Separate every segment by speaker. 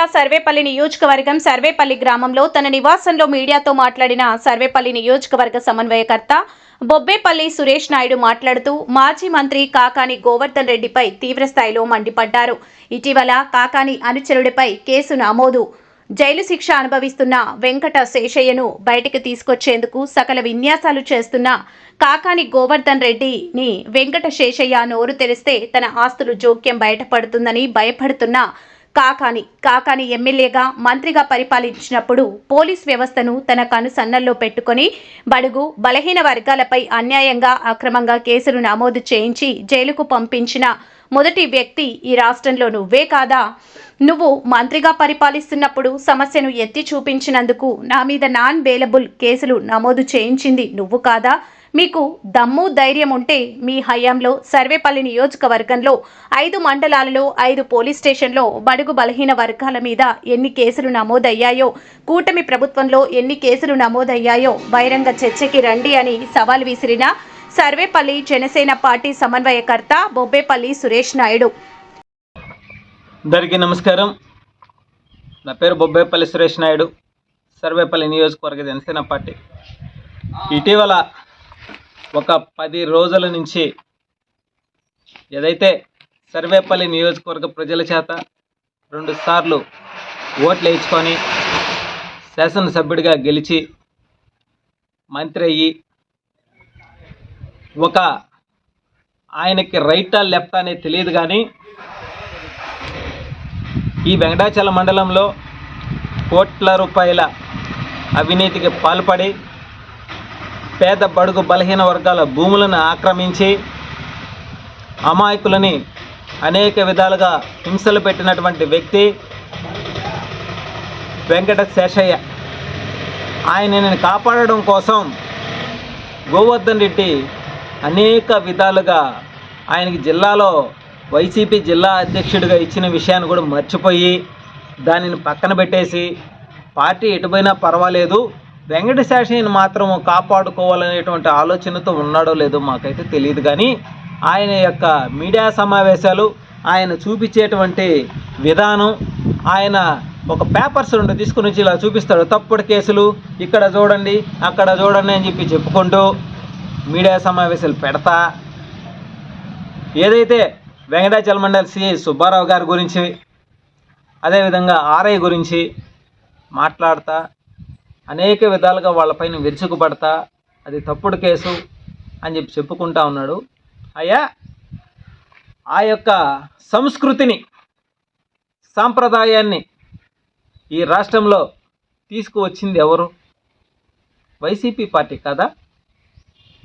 Speaker 1: జిల్లా సర్వేపల్లి నియోజకవర్గం సర్వేపల్లి గ్రామంలో తన నివాసంలో మీడియాతో మాట్లాడిన సర్వేపల్లి నియోజకవర్గ సమన్వయకర్త బొబ్బేపల్లి సురేష్ నాయుడు మాట్లాడుతూ మాజీ మంత్రి కాకాని గోవర్ధన్ రెడ్డిపై తీవ్రస్థాయిలో మండిపడ్డారు. ఇటీవల కాకాని అనుచరుడిపై కేసు నమోదు. జైలు శిక్ష అనుభవిస్తున్న వెంకట శేషయ్యను బయటికి తీసుకొచ్చేందుకు సకల విన్యాసాలు చేస్తున్న కాకాని గోవర్ధన్ రెడ్డిని వెంకట శేషయ్య నోరు తెరిస్తే తన ఆస్తులు జోక్యం బయటపడుతుందని భయపడుతున్న కాకాని కాకాని ఎమ్మెల్యేగా మంత్రిగా పరిపాలించినప్పుడు పోలీస్ వ్యవస్థను తన కనుసన్నల్లో పెట్టుకొని బడుగు బలహీన వర్గాలపై అన్యాయంగా అక్రమంగా కేసులు నమోదు చేయించి జైలుకు పంపించిన మొదటి వ్యక్తి ఈ రాష్ట్రంలో నువ్వే కాదా? నువ్వు మంత్రిగా పరిపాలిస్తున్నప్పుడు సమస్యను ఎత్తి చూపించినందుకు నా మీద నాన్ బెయిలబుల్ కేసులు నమోదు చేయించింది నువ్వు కాదా? మీకు దమ్ము ధైర్యం ఉంటే మీ హయాంలో సర్వేపల్లి నియోజకవర్గంలో ఐదు మండలాలలో ఐదు పోలీస్ స్టేషన్లో బడుగు బలహీన వర్గాల మీద ఎన్ని కేసులు నమోదయ్యాయో కూటమి ప్రభుత్వంలో ఎన్ని కేసులు నమోదయ్యాయో బహిరంగ చర్చకి రండి అని సవాల్ విసిరిన సర్వేపల్లి జనసేన పార్టీ సమన్వయకర్త బొబ్బేపల్లి సురేష్ నాయుడు.
Speaker 2: అందరికీ నమస్కారం. నా పేరు బొబ్బేపల్లి సురేష్ నాయుడు సర్వేపల్లి నియోజకవర్గ జనసేన పార్టీ. ఇటీవల ఒక పది రోజుల నుంచి ఏదైతే సర్వేపల్లి నియోజకవర్గ ప్రజల చేత రెండు సార్లు ఓట్లు వేయించుకొని శాసనసభ్యుడిగా గెలిచి మంత్రి అయ్యి ఒక ఆయనకి రైటా లెఫ్ట్ అనేది తెలియదు కానీ ఈ వెంకటాచల మండలంలో కోట్ల రూపాయల అవినీతికి పాల్పడి పేద బడుగు బలహీన వర్గాల భూములను ఆక్రమించి అమాయకులని అనేక విధాలుగా హింసలు పెట్టినటువంటి వ్యక్తి వెంకట శేషయ్య. ఆయనని కాపాడడం కోసం గోవర్ధన్ రెడ్డి అనేక విధాలుగా ఆయనకి జిల్లాలో వైసీపీ జిల్లా అధ్యక్షుడిగా ఇచ్చిన విషయాన్ని కూడా మర్చిపోయి దానిని పక్కన పెట్టేసి పార్టీ ఎటుపోయినా పర్వాలేదు. వెంకటశేషయ్యని మాత్రం కాపాడుకోవాలనేటువంటి ఆలోచనతో ఉన్నాడో లేదో మాకైతే తెలియదు. కానీ ఆయన యొక్క మీడియా సమావేశాలు ఆయన చూపించేటువంటి విధానం ఆయన ఒక పేపర్స్ రెండు తీసుకుని వచ్చి ఇలా చూపిస్తాడు. తప్పుడు కేసులు ఇక్కడ చూడండి అక్కడ చూడండి అని చెప్పి చెప్పుకుంటూ మీడియా సమావేశాలు పెడతా. ఏదైతే వెంకటాచల మండలి సిఐ సుబ్బారావు గారి గురించి అదేవిధంగా ఆర్ఐ గురించి మాట్లాడతా. అనేక విధాలుగా వాళ్ళపైన విరుచుకుపడతా అది తప్పుడు కేసు అని చెప్పి చెప్పుకుంటా ఉన్నాడు. అయ్యా ఆ యొక్క సంస్కృతిని సాంప్రదాయాన్ని ఈ రాష్ట్రంలో తీసుకువచ్చింది ఎవరు? వైసీపీ పార్టీ కదా?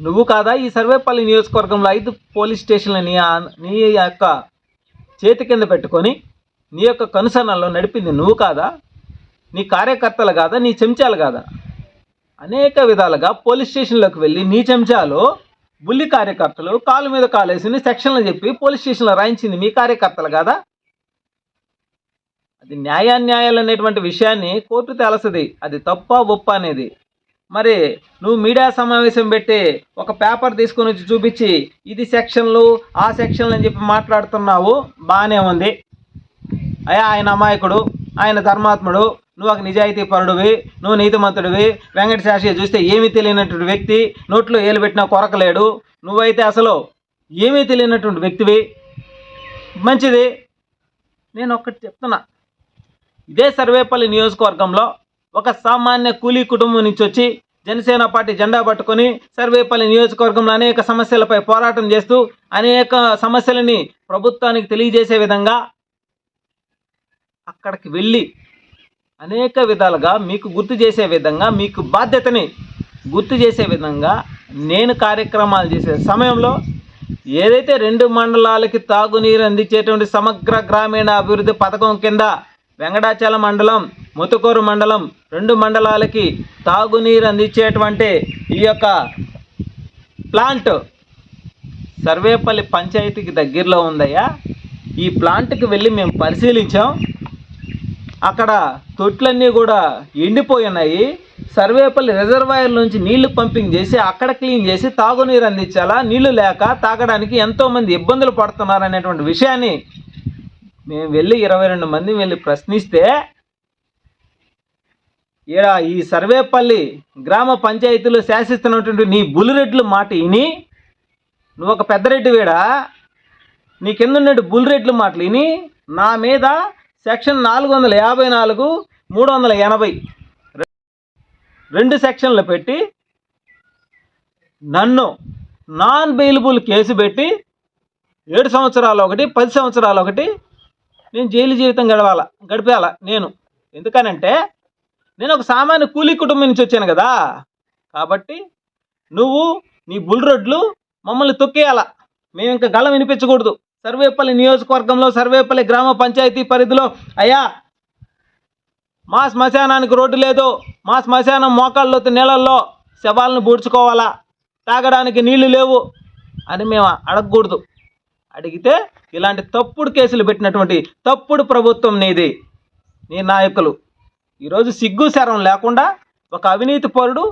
Speaker 2: నువ్వు కాదా ఈ సర్వేపల్లి నియోజకవర్గంలో ఐదు పోలీస్ స్టేషన్లని ఆ- నీ యొక్క చేతి కింద పెట్టుకొని నీ యొక్క కనుసరణలో నడిపింది నువ్వు కాదా? నీ కార్యకర్తలు కాదా నీ చెంచాలు కాదా? అనేక విధాలుగా పోలీస్ స్టేషన్లోకి వెళ్ళి నీ చెంచాలు బుల్లి కార్యకర్తలు కాలు మీద కాలేసి సెక్షన్లు చెప్పి పోలీస్ స్టేషన్లో రాయించింది మీ కార్యకర్తలు కాదా? అది న్యాయాన్యాయాలు అనేటువంటి విషయాన్ని కోర్టు తెలసది. అది తప్ప ఒప్ప అనేది. మరి నువ్వు మీడియా సమావేశం పెట్టి ఒక పేపర్ తీసుకొని వచ్చి చూపించి ఇది సెక్షన్లు ఆ సెక్షన్లు అని చెప్పి మాట్లాడుతున్నావు బాగానే ఉంది. అయ్యా ఆయన అమాయకుడు ఆయన ధర్మాత్ముడు నువ్వు ఒక నిజాయితీ పరుడివి నువ్వు నీతిమంతుడివి. వెంకట శాస్త్రి చూస్తే ఏమీ తెలియనటువంటి వ్యక్తి నోట్లో ఏలు పెట్టినా కొరకలేడు. నువ్వైతే అసలు ఏమీ తెలియనటువంటి వ్యక్తివి. మంచిది. నేను ఒక్కటి చెప్తున్నా. ఇదే సర్వేపల్లి నియోజకవర్గంలో ఒక సామాన్య కూలీ కుటుంబం నుంచి వచ్చి జనసేన పార్టీ జెండా పట్టుకొని సర్వేపల్లి నియోజకవర్గంలో అనేక సమస్యలపై పోరాటం చేస్తూ అనేక సమస్యలని ప్రభుత్వానికి తెలియజేసే విధంగా అక్కడికి వెళ్ళి అనేక విధాలుగా మీకు గుర్తు చేసే విధంగా మీకు బాధ్యతని గుర్తు చేసే విధంగా నేను కార్యక్రమాలు చేసే సమయంలో ఏదైతే రెండు మండలాలకి తాగునీరు అందించేటువంటి సమగ్ర గ్రామీణ అభివృద్ధి పథకం కింద వెంకటాచలం మండలం ముతుకూరు మండలం రెండు మండలాలకి తాగునీరు అందించేటువంటి ఈ యొక్క ప్లాంట్ సర్వేపల్లి పంచాయతీకి దగ్గరలో ఉందయ్యా. ఈ ప్లాంట్కి వెళ్ళి మేము పరిశీలించాం. అక్కడ తొట్లన్నీ కూడా ఎండిపోయి ఉన్నాయి సర్వేపల్లి రిజర్వాయర్ నుంచి నీళ్ళు పంపింగ్ చేసి అక్కడ క్లీన్ చేసి తాగునీరు అందించాలా? నీళ్ళు లేక తాగడానికి ఎంతోమంది ఇబ్బందులు పడుతున్నారు అనేటువంటి విషయాన్ని మేము వెళ్ళి ఇరవై రెండు మంది వెళ్ళి ప్రశ్నిస్తే ఈడ ఈ సర్వేపల్లి గ్రామ పంచాయతీలో శాసిస్తున్నటువంటి నీ బుల్లిరెడ్లు మాట విని నువ్వు ఒక పెద్దరెడ్డి వీడా నీ కింద ఉన్నట్టు బుల్లిరెడ్లు మాటలు విని నా మీద సెక్షన్ నాలుగు వందల యాభై నాలుగు మూడు వందల ఎనభై. రెండు సెక్షన్లు పెట్టి నన్ను నాన్ బెయిలబుల్ కేసు పెట్టి ఏడు సంవత్సరాలు ఒకటి పది సంవత్సరాలు ఒకటి నేను జైలు జీవితం గడవాల గడిపేయాల నేను. ఎందుకనంటే నేను ఒక సామాన్య కూలీ కుటుంబం నుంచి వచ్చాను కదా. కాబట్టి నువ్వు నీ బుల్ రోడ్లు మమ్మల్ని తొక్కేయాల. మేము ఇంకా గళం వినిపించకూడదు. సర్వేపల్లి నియోజకవర్గంలో సర్వేపల్లి గ్రామ పంచాయతీ పరిధిలో అయ్యా మా శ్మశానానికి రోడ్డు లేదు మా శ్మశానం మోకాళ్ళలో నీళ్ళల్లో శవాలను బూడ్చుకోవాలా తాగడానికి నీళ్ళు లేవు అని మేము అడగకూడదు. అడిగితే ఇలాంటి తప్పుడు కేసులు పెట్టినటువంటి తప్పుడు ప్రభుత్వం నీది నీ నాయకులు. ఈరోజు సిగ్గు శరం లేకుండా ఒక అవినీతి పరుడు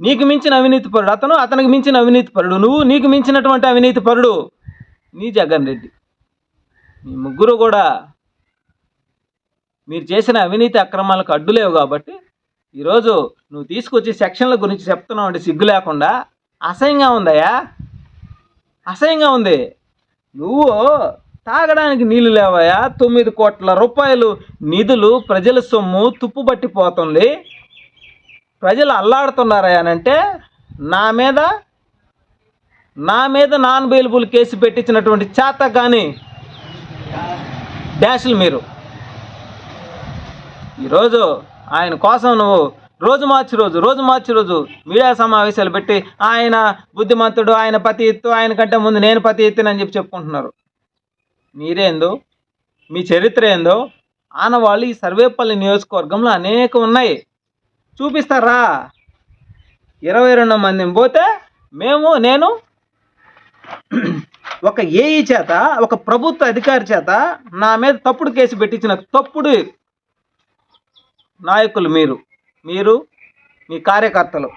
Speaker 2: నీకు మించిన అవినీతి పరుడు అతను అతనికి మించిన అవినీతి పరుడు నువ్వు నీకు మించినటువంటి అవినీతి పరుడు నీ జగన్ రెడ్డి. మీ ముగ్గురు కూడా మీరు చేసిన అవినీతి అక్రమాలకు అడ్డులేవు కాబట్టి ఈరోజు నువ్వు తీసుకొచ్చి సెక్షన్ల గురించి చెప్తున్నావు అంటే సిగ్గు లేకుండా అసహ్యంగా ఉందయ్యా. అసహ్యంగా ఉంది. నువ్వు తాగడానికి నీళ్ళు లేవయా తొమ్మిది కోట్ల రూపాయలు నిధులు ప్రజల సొమ్ము తుప్పుబట్టిపోతుంది. ప్రజలు అల్లాడుతున్నారయ్యానంటే నా మీద నా మీద నాన్ బెయిలబుల్ కేసు పెట్టించినటువంటి చేత కానీ డాష్లు మీరు. ఈరోజు ఆయన కోసం నువ్వు రోజు మార్చి రోజు రోజు మార్చి రోజు మీడియా సమావేశాలు పెట్టి ఆయన బుద్ధిమంతుడు ఆయన పతి ఎత్తు ఆయన కంటే ముందు నేను పతి ఎత్తునని చెప్పి చెప్పుకుంటున్నారు. మీరేందో మీ చరిత్ర ఏందో ఆనవాళ్ళు ఈ సర్వేపల్లి నియోజకవర్గంలో అనేక ఉన్నాయి. చూపిస్తారా? ఇరవై రెండు మందిని పోతే మేము నేను ఒక ఏఈ చేత ఒక ప్రభుత్వ అధికారి చేత నా మీద తప్పుడు కేసు పెట్టించిన తప్పుడు నాయకులు మీరు. మీరు మీ కార్యకర్తలు.